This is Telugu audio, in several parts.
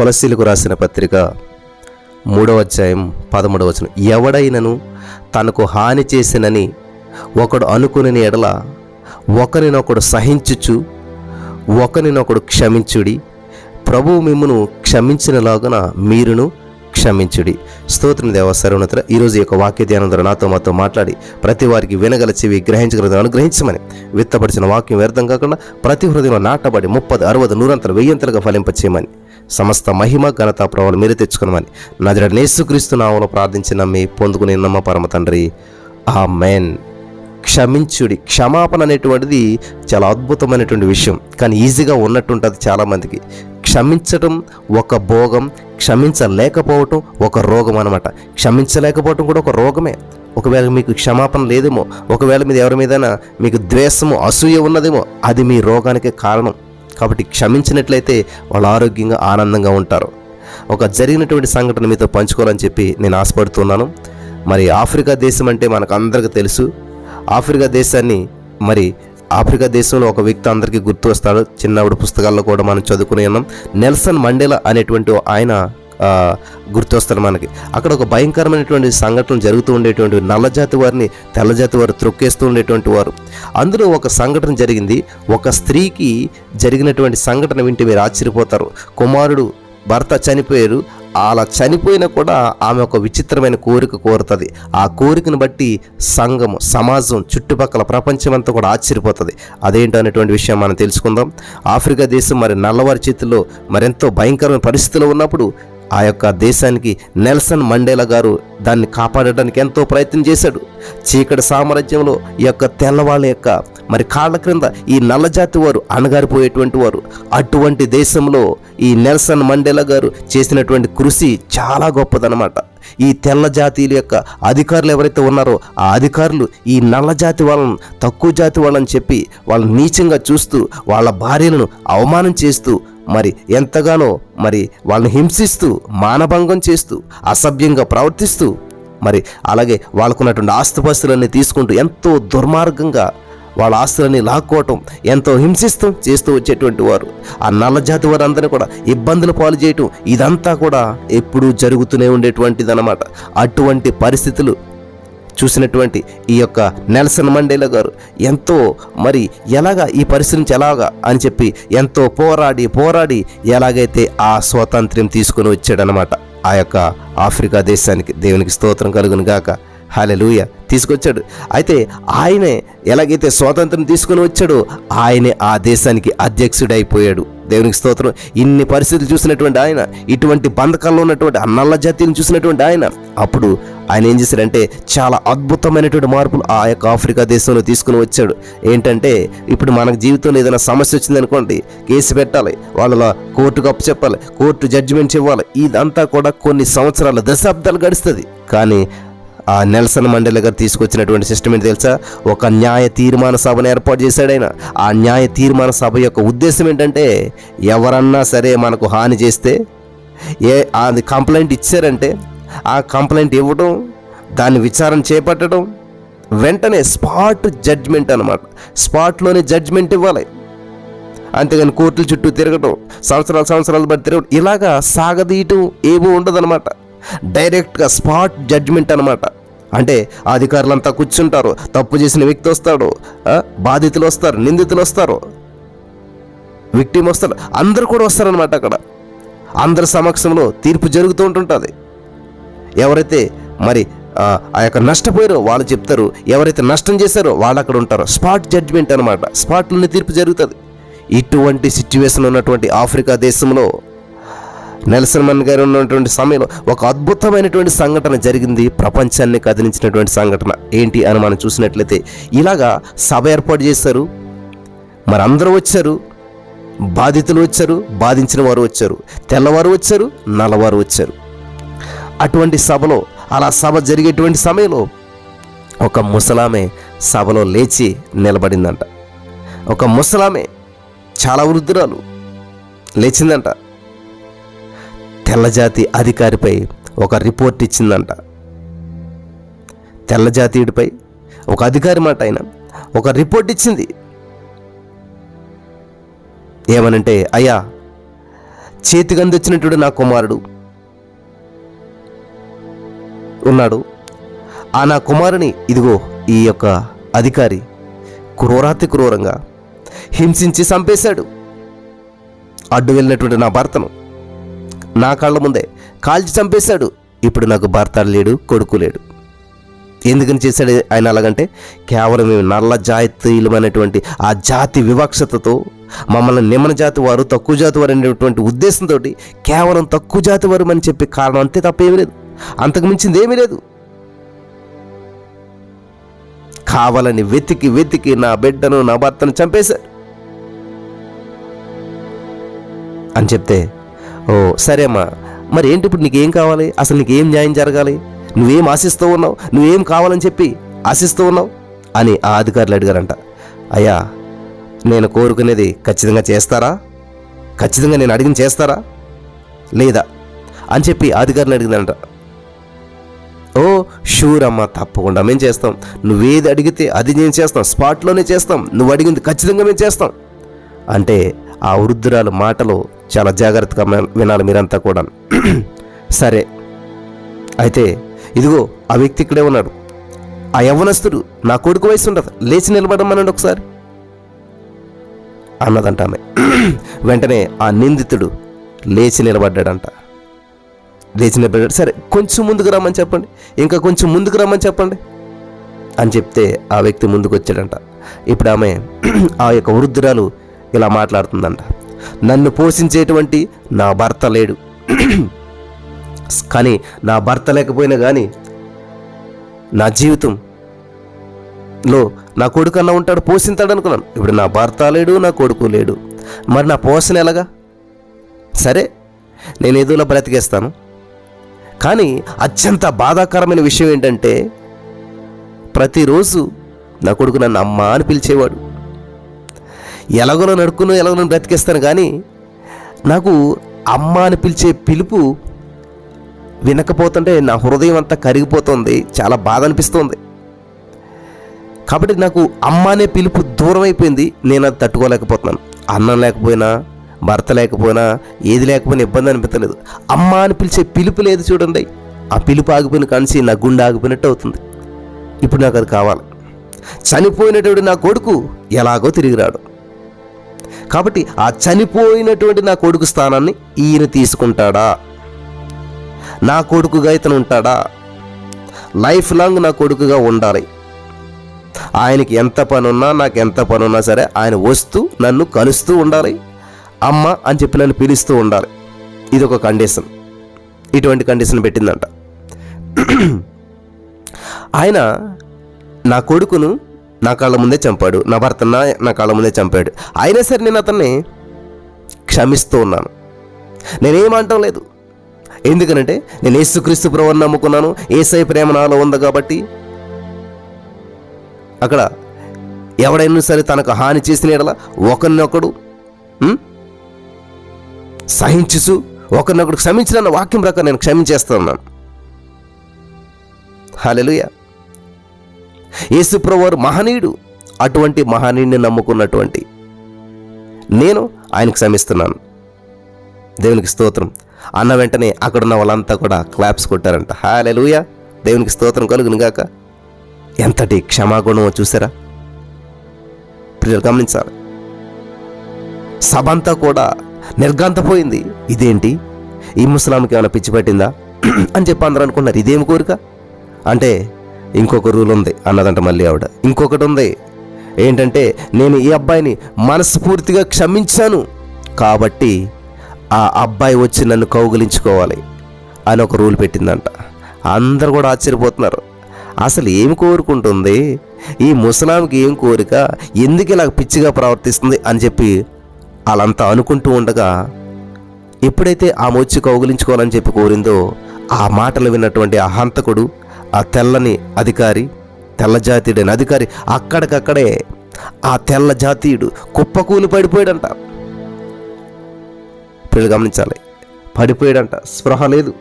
కొలసీలకు రాసిన పత్రిక మూడవ అధ్యాయం పదమూడవ వచనం. ఎవడైనను తనకు హాని చేసినని ఒకడు అనుకుని ఎడల ఒకరినొకడు సహించుచు ఒకరినొకడు క్షమించుడి. ప్రభువు మిమ్మును క్షమించినలాగున మీరును క్షమించుడి. స్తోత్రం దేవ సర్వనతుల ఈరోజు యొక్క వాక్య ధ్యానం ద్వారా నాతో మాతో మాట్లాడి ప్రతి వారికి వినగల చెవి గ్రహించగలదు అనుగ్రహించమని విత్తపరిచిన వాక్యం వ్యర్థం కాకుండా ప్రతి హృదయంలో నాటబడి ముప్పది అరవది నూరంతలు వెయ్యంతలుగా ఫలింపచేయమని సమస్త మహిమ ఘనత ప్రభావం మీరే తెచ్చుకున్నామని నజర నేసుక్రీస్తు నామలో ప్రార్థించి నమ్మి పొందుకుని నమ్మ పరమ తండ్రి. ఆ మెన్ క్షమించుడి. క్షమాపణ అనేటువంటిది చాలా అద్భుతమైనటువంటి విషయం. కానీ ఈజీగా ఉన్నట్టుంటుంది చాలామందికి. క్షమించటం ఒక భోగం క్షమించలేకపోవటం ఒక రోగం అనమాట క్షమించలేకపోవటం కూడా ఒక రోగమే. ఒకవేళ మీకు క్షమాపణ లేదేమో ఒకవేళ మీద ఎవరి మీదైనా మీకు ద్వేషము అసూయ ఉన్నదేమో అది మీ రోగానికి కారణం. కాబట్టి క్షమించినట్లయితే వాళ్ళు ఆరోగ్యంగా ఆనందంగా ఉంటారు. ఒక జరిగినటువంటి సంఘటన మీతో పంచుకోవాలని చెప్పి నేను ఆశపడుతున్నాను. మరి ఆఫ్రికా దేశం అంటే మనకు అందరికీ తెలుసు. ఆఫ్రికా దేశాన్ని మరి ఆఫ్రికా దేశంలో ఒక వ్యక్తి అందరికీ గుర్తు వస్తాడు. చిన్నప్పుడు పుస్తకాల్లో కూడా మనం చదువుకుని ఉన్నాం. నెల్సన్ మండేలా అనేటువంటి ఆయన గుర్తొస్తారు మనకి. అక్కడ ఒక భయంకరమైనటువంటి సంఘటనలు జరుగుతూ ఉండేటువంటి నల్లజాతి వారిని తెల్లజాతి వారు త్రొక్కేస్తూ ఉండేటువంటి వారు. అందులో ఒక సంఘటన జరిగింది. ఒక స్త్రీకి జరిగినటువంటి సంఘటన వింటే మీరు ఆశ్చర్యపోతారు. కుమారుడు భర్త చనిపోయారు. అలా చనిపోయినా కూడా ఆమె ఒక విచిత్రమైన కోరిక కోరుతుంది. ఆ కోరికను బట్టి సంఘం సమాజం చుట్టుపక్కల ప్రపంచం అంతా కూడా ఆశ్చర్యపోతుంది. అదేంటో అనేటువంటి విషయం మనం తెలుసుకుందాం. ఆఫ్రికా దేశం మరి నల్లవారి చేతుల్లో మరెంతో భయంకరమైన పరిస్థితిలో ఉన్నప్పుడు ఆ యొక్క దేశానికి నెల్సన్ మండేలా గారు దాన్ని కాపాడడానికి ఎంతో ప్రయత్నం చేశాడు. చీకటి సామ్రాజ్యంలో ఈ యొక్క తెల్లవాళ్ళ యొక్క మరి కాళ్ళ క్రింద ఈ నల్లజాతి వారు అణగారిపోయేటువంటి వారు. అటువంటి దేశంలో ఈ నెల్సన్ మండేలా గారు చేసినటువంటి కృషి చాలా గొప్పదనమాట ఈ తెల్ల జాతీయుల యొక్క అధికారులు ఎవరైతే ఉన్నారో ఆ అధికారులు ఈ నల్ల జాతి వాళ్ళని తక్కువ జాతి వాళ్ళని చెప్పి వాళ్ళని నీచంగా చూస్తూ వాళ్ళ భార్యలను అవమానం చేస్తూ మరి ఎంతగానో మరి వాళ్ళని హింసిస్తూ మానభంగం చేస్తూ అసభ్యంగా ప్రవర్తిస్తూ మరి అలాగే వాళ్ళకున్నటువంటి ఆస్తుపాస్తులన్నీ తీసుకుంటూ ఎంతో దుర్మార్గంగా వాళ్ళ ఆస్తులని లాక్కోవటం ఎంతో హింసిస్తూ చేస్తూ వచ్చేటువంటి వారు. ఆ నల్లజాతి వారందరినీ కూడా ఇబ్బందులు పాలు చేయటం ఇదంతా కూడా ఎప్పుడూ జరుగుతూనే ఉండేటువంటిది అన్నమాట అటువంటి పరిస్థితులు చూసినటువంటి ఈ యొక్క నెల్సన్ మండేలా గారు ఎంతో మరి ఎలాగా ఈ పరిస్థితి నుంచి ఎలాగా అని చెప్పి ఎంతో పోరాడి పోరాడి ఎలాగైతే ఆ స్వాతంత్ర్యం తీసుకుని వచ్చాడనమాట ఆ యొక్క ఆఫ్రికా దేశానికి దేవునికి స్తోత్రం కలుగును గాక. హాలెలూయ తీసుకొచ్చాడు. అయితే ఆయనే ఎలాగైతే స్వాతంత్రం తీసుకుని వచ్చాడో ఆయనే ఆ దేశానికి అధ్యక్షుడైపోయాడు. దేవునికి స్తోత్రం. ఇన్ని పరిస్థితులు చూసినటువంటి ఆయన ఇటువంటి బంధకాల్లో ఉన్నటువంటి నల్ల జాతీయులను చూసినటువంటి ఆయన అప్పుడు ఆయన ఏం చేశాడంటే చాలా అద్భుతమైనటువంటి మార్పులు ఆ యొక్క ఆఫ్రికా దేశంలో తీసుకుని వచ్చాడు. ఏంటంటే ఇప్పుడు మనకు జీవితంలో ఏదైనా సమస్య వచ్చిందనుకోండి కేసు పెట్టాలి వాళ్ళ కోర్టుకు అప్పు చెప్పాలి కోర్టు జడ్జిమెంట్ ఇవ్వాలి ఇదంతా కూడా కొన్ని సంవత్సరాలు దశాబ్దాలు గడుస్తుంది. కానీ ఆ నెల్సన్ మండేలా గారు తీసుకొచ్చినటువంటి సిస్టమ్ ఏంటి తెలుసా? ఒక న్యాయ తీర్మాన సభను ఏర్పాటు చేశాడు ఆయన. ఆ న్యాయ తీర్మాన సభ యొక్క ఉద్దేశం ఏంటంటే ఎవరన్నా సరే మనకు హాని చేస్తే ఏ అది కంప్లైంట్ ఇచ్చారంటే ఆ కంప్లైంట్ ఇవ్వడం దాన్ని విచారణ చేపట్టడం వెంటనే స్పాట్ జడ్జ్మెంట్ అనమాట స్పాట్లోనే జడ్జ్మెంట్ ఇవ్వాలి. అంతేగాని కోర్టుల చుట్టూ తిరగటం సంవత్సరాలు సంవత్సరాలు బట్టి తిరగడం ఇలాగా సాగదీయటం ఏమీ ఉండదన్నమాట. డైరెక్ట్గా స్పాట్ జడ్జ్మెంట్ అనమాట అంటే అధికారులంతా కూర్చుంటారు తప్పు చేసిన వ్యక్తి వస్తాడు బాధితులు వస్తారు నిందితులు వస్తారు విక్టిమ్ వస్తారు అందరు కూడా వస్తారనమాట అక్కడ. అందరి సమక్షంలో తీర్పు జరుగుతూ ఉంటుంటుంది. ఎవరైతే మరి ఆ, ఆ యొక్క నష్టపోయారో వాళ్ళు చెప్తారు ఎవరైతే నష్టం చేశారో వాళ్ళు అక్కడ ఉంటారు. స్పాట్ జడ్జ్మెంట్ అనమాట స్పాట్లోనే తీర్పు జరుగుతుంది. ఇటువంటి సిచ్యువేషన్ ఉన్నటువంటి ఆఫ్రికా దేశంలో నెల్సన్ మన్ గారు ఉన్నటువంటి సమయంలో ఒక అద్భుతమైనటువంటి సంఘటన జరిగింది. ప్రపంచాన్ని కదిలించినటువంటి సంఘటన. ఏంటి అని మనం చూసినట్లయితే ఇలాగా సభ ఏర్పాటు చేశారు. మరి అందరూ వచ్చారు. బాధితులు వచ్చారు. బాధించిన వారు వచ్చారు. తెల్లవారు వచ్చారు. నల్లవారు వచ్చారు. అటువంటి సభలో అలా సభ జరిగేటువంటి సమయంలో ఒక ముసలామె సభలో లేచి నిలబడిందంట. ఒక ముసలామె చాలా వృద్ధురాలు లేచిందంట. తెల్లజాతి అధికారిపై ఒక రిపోర్ట్ ఇచ్చిందంట. తెల్లజాతీయుడిపై ఒక అధికారి మాట ఆయన ఒక రిపోర్ట్ ఇచ్చింది. ఏమనంటే అయ్యా చేతికందొచ్చినటువంటి నా కుమారుడు. ఉన్నాడు. ఆ నా కుమారుని ఇదిగో ఈ యొక్క అధికారి క్రూరాతి క్రూరంగా హింసించి చంపేశాడు. అడ్డు వెళ్ళినటువంటి నా భర్తను నా కళ్ళ ముందే కాల్చి చంపేశాడు. ఇప్పుడు నాకు భర్త లేడు కొడుకు లేడు. ఎందుకని చేశాడు ఆయన అలాగంటే కేవలం నల్ల జాతీయులమైనటువంటి ఆ జాతి వివక్షతతో మమ్మల్ని నిమ్మన జాతి వారు తక్కువ జాతి వారు అనేటువంటి ఉద్దేశంతో కేవలం తక్కువ జాతి వారు అని చెప్పి కారణం అంతే తప్ప ఏమీ లేదు. అంతకు మించింది ఏమీ లేదు. కావాలని వెతికి వెతికి నా బిడ్డను నా భర్తను చంపేశారు అని చెప్తే ఓ సరే అమ్మా మరి ఏంటి ఇప్పుడు నీకేం కావాలి? అసలు నీకేం న్యాయం జరగాలి? నువ్వేం ఆశిస్తూ ఉన్నావు? నువ్వేం కావాలని చెప్పి ఆశిస్తూ ఉన్నావు? అని ఆ అధికారులు అడిగారంట. అయ్యా నేను కోరుకునేది ఖచ్చితంగా చేస్తారా? ఖచ్చితంగా నేను అడిగిన చేస్తారా? లేదా? అని చెప్పి అధికారులు అడిగిందంట. ఓ షూర్ అమ్మా తప్పకుండా మేము చేస్తాం. నువ్వేది అడిగితే అది నేను చేస్తాం. స్పాట్లోనే చేస్తాం. నువ్వు అడిగింది ఖచ్చితంగా మేము చేస్తాం. అంటే ఆ వృద్ధురాలు మాటలు చాలా జాగ్రత్తగా వినాలి మీరంతా కూడా. సరే. అయితే ఇదిగో ఆ వ్యక్తి ఇక్కడే ఉన్నాడు. ఆ యవ్వనస్తుడు నా కొడుకు వయసు ఉండదు. లేచి నిలబడమనండి ఒకసారి. అన్నదంట ఆమె. వెంటనే ఆ నిందితుడు లేచి నిలబడ్డాడంట. లేచి నిలబడ్డాడు. సరే కొంచెం ముందుకు రమ్మని చెప్పండి. ఇంకా కొంచెం ముందుకు రమ్మని చెప్పండి. అని చెప్తే ఆ వ్యక్తి ముందుకు వచ్చాడంట ఇప్పుడు ఆమె ఆ యొక్క వృద్ధురాలు ఇలా మాట్లాడుతుందంట. నన్ను పోషించేటువంటి నా భర్త లేడు. కానీ నా భర్త లేకపోయినా కానీ నా జీవితం లో నా కొడుకు అన్న ఉంటాడు పోషించాడు అనుకున్నాను. ఇప్పుడు నా భర్త లేడు నా కొడుకు లేడు. మరి నా పోషణ ఎలాగా? సరే నేను ఏదోలా బ్రతికేస్తాను. కానీ అత్యంత బాధాకరమైన విషయం ఏంటంటే ప్రతిరోజు నా కొడుకు నన్ను అమ్మ అని పిలిచేవాడు. ఎలాగోనో నడుకును ఎలాగోనో బ్రతికేస్తాను. కానీ నాకు అమ్మ అని పిలిచే పిలుపు వినకపోతుంటే నా హృదయం అంతా కరిగిపోతుంది చాలా బాధ అనిపిస్తుంది. కాబట్టి నాకు అమ్మ అనే పిలుపు దూరం అయిపోయింది నేను అది తట్టుకోలేకపోతున్నాను. అన్నం లేకపోయినా భర్త లేకపోయినా ఏది లేకపోయినా ఇబ్బంది అనిపించలేదు. అమ్మ అని పిలిచే పిలుపు లేదు చూడండి ఆ పిలుపు ఆగిపోయిన కానిసి నా గుండె ఆగిపోయినట్టు అవుతుంది. ఇప్పుడు నాకు అది కావాలి. చనిపోయినటువంటి నా కొడుకు ఎలాగో తిరిగి రాడు. కాబట్టి ఆ చనిపోయినటువంటి నా కొడుకు స్థానాన్ని ఈయన తీసుకుంటాడా? నా కొడుకుగా ఇతను ఉంటాడా? లైఫ్ లాంగ్ నా కొడుకుగా ఉండాలి. ఆయనకి ఎంత పనున్నా నాకు ఎంత పనున్నా సరే ఆయన వస్తూ నన్ను కలుస్తూ ఉండాలి. అమ్మ అని చెప్పి నన్ను పిలుస్తూ ఉండాలి. ఇది ఒక కండిషన్. ఇటువంటి కండిషన్ పెట్టిందంట. ఆయన నా కొడుకును నా కాళ్ళ ముందే చంపాడు. నా భర్త నా కాళ్ళ ముందే చంపాడు. అయినా సరే నేను అతన్ని క్షమిస్తూ ఉన్నాను. నేనేమంటం లేదు. ఎందుకనంటే నేను యేసుక్రీస్తు ప్రభువుని నమ్ముకున్నాను. ఏసై ప్రేమ నాలో ఉంది కాబట్టి అక్కడ ఎవడైనా సరే తనకు హాని చేసిన ఎడల ఒకరినొకడు ఉం? సహించుచు ఒకరినొకడు క్షమించిన వాక్యం ప్రకారం నేను క్షమించేస్తున్నాను హల్లెలూయా. యేసుప్రవారు మహనీయుడు. అటువంటి మహనీయుడిని నమ్ముకున్నటువంటి. నేను ఆయనకు క్షమిస్తున్నాను. దేవునికి స్తోత్రం. అన్న వెంటనే అక్కడున్న వాళ్ళంతా కూడా క్లాప్స్ కొట్టారంట. హాలెలూయా దేవునికి స్తోత్రం కలుగును గాక ఎంతటి క్షమాగుణం చూసారా? ప్రియులు గమనించాలి. సభ అంతా కూడా నిర్గాంతపోయింది ఇదేంటి? ఈ ముస్లాంకి ఏమైనా పిచ్చి పట్టిందా? అని చెప్పి అందరూ అనుకున్నారు ఇదేమి కోరిక? అంటే ఇంకొక రూల్ ఉంది అన్నదంట మళ్ళీ ఆవిడ. ఇంకొకటి ఉంది. ఏంటంటే నేను ఈ అబ్బాయిని మనస్ఫూర్తిగా క్షమించాను. కాబట్టి ఆ అబ్బాయి వచ్చి నన్ను కౌగులించుకోవాలి అని ఒక రూల్ పెట్టిందంట. అందరు కూడా ఆశ్చర్యపోతున్నారు. అసలు ఏం కోరుకుంటుంది? ఈ ముసలాంకి ఏం కోరిక? ఎందుకు ఇలా పిచ్చిగా ప్రవర్తిస్తుంది అని చెప్పి వాళ్ళంతా అనుకుంటూ ఉండగా ఎప్పుడైతే ఆమె వచ్చి కౌగులించుకోవాలని చెప్పి కోరిందో ఆ మాటలు విన్నటువంటి ఆ హంతకుడు ఆ తెల్లని అధికారి తెల్లజాతీయుడైన అధికారి అక్కడికక్కడే ఆ తెల్ల జాతీయుడు కుప్పకూలి పడిపోయాడంట. పిల్లలు గమనించాలి. పడిపోయాడంట. స్పృహ లేదు.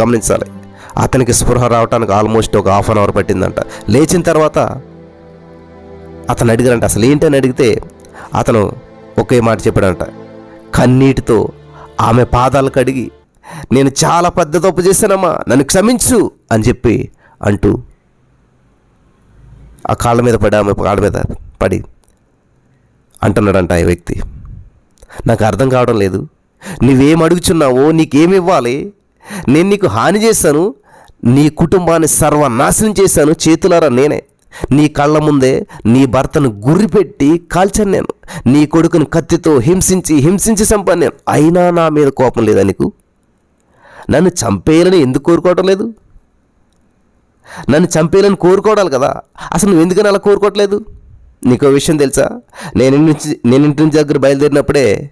గమనించాలి. అతనికి స్పృహ రావడానికి ఆల్మోస్ట్ ఒక హాఫ్ అన్ అవర్ పట్టిందంట. లేచిన తర్వాత అతను అడిగారంట అసలు ఏంటని అడిగితే అతను ఒకే మాట చెప్పాడంట కన్నీటితో ఆమె పాదాలు కడిగి నేను చాలా పెద్ద తప్పు చేశానమ్మా. నన్ను క్షమించు అని చెప్పి అంటూ ఆ కాళ్ళ మీద పడి ఆమె కాళ్ళ మీద పడి అంటున్నాడంట ఆ వ్యక్తి. నాకు అర్థం కావడం లేదు. నువ్వేం అడుగుచున్నావో నీకేమి ఇవ్వాలి? నేను నీకు హాని చేశాను. నీ కుటుంబాన్ని సర్వనాశనం చేశాను. చేతులారా నేనే. నీ కళ్ళ ముందే నీ భర్తను గుర్రిపెట్టి కాల్చాను నేను. నీ కొడుకుని కత్తితో హింసించి హింసించి చంపాను నేను అయినా నా మీద కోపం లేదా నీకు? నన్ను చంపేయాలని ఎందుకు కోరుకోవటం లేదు? నన్ను చంపేయాలని కోరుకోవడాలి కదా. అసలు నువ్వు ఎందుకని అలా కోరుకోవట్లేదు? నీకో విషయం తెలుసా? నేను ఇంటి నుంచి నేను ఇంటి నుంచి దగ్గర బయలుదేరినప్పుడే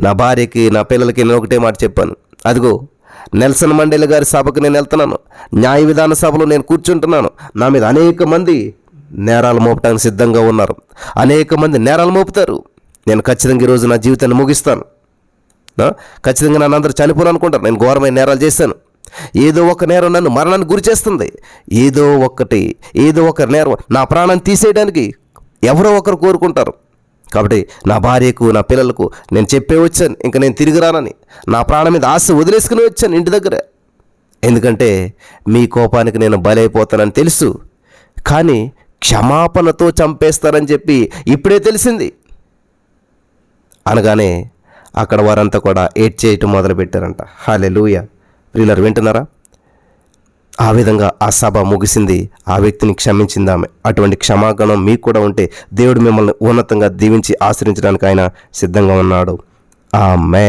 నా భార్యకి నా పిల్లలకి నేను ఒకటే మాట చెప్పాను. అదిగో నెల్సన్ మండేల గారి సభకు నేను వెళ్తున్నాను. న్యాయ విధాన సభలో నేను కూర్చుంటున్నాను. నా మీద అనేక మంది నేరాలు మోపటానికి సిద్ధంగా ఉన్నారు. అనేక మంది నేరాలు మోపుతారు. నేను ఖచ్చితంగా ఈరోజు నా జీవితాన్ని ముగిస్తాను. ఖచ్చితంగా నన్ను అందరూ చనిపోను అనుకుంటారు నేను ఘోరమైన నేరాలు చేశాను ఏదో ఒక నేరం నన్ను మరణానికి గురి చేస్తుంది. ఏదో ఒక్కటి ఏదో ఒక నేరం నా ప్రాణాన్ని తీసేయడానికి ఎవరో ఒకరు కోరుకుంటారు. కాబట్టి నా భార్యకు నా పిల్లలకు నేను చెప్పే వచ్చాను ఇంకా నేను తిరిగి రానని. నా ప్రాణం మీద ఆశ వదిలేసుకుని వచ్చాను ఇంటి దగ్గర. ఎందుకంటే మీ కోపానికి నేను బలైపోతానని తెలుసు. కానీ క్షమాపణతో చంపేస్తారని చెప్పి ఇప్పుడే తెలిసింది. అనగానే అక్కడ వారంతా కూడా ఏడ్ చేయటం మొదలుపెట్టారంట. హాలే లూయ ప్రియులరు వింటున్నారా? ఆ విధంగా ఆ సభ ముగిసింది. ఆ వ్యక్తిని క్షమించింది ఆమె అటువంటి క్షమాగణం మీకు కూడా ఉంటే దేవుడు మిమ్మల్ని ఉన్నతంగా దీవించి ఆశ్రయించడానికి ఆయన సిద్ధంగా ఉన్నాడు. ఆ మే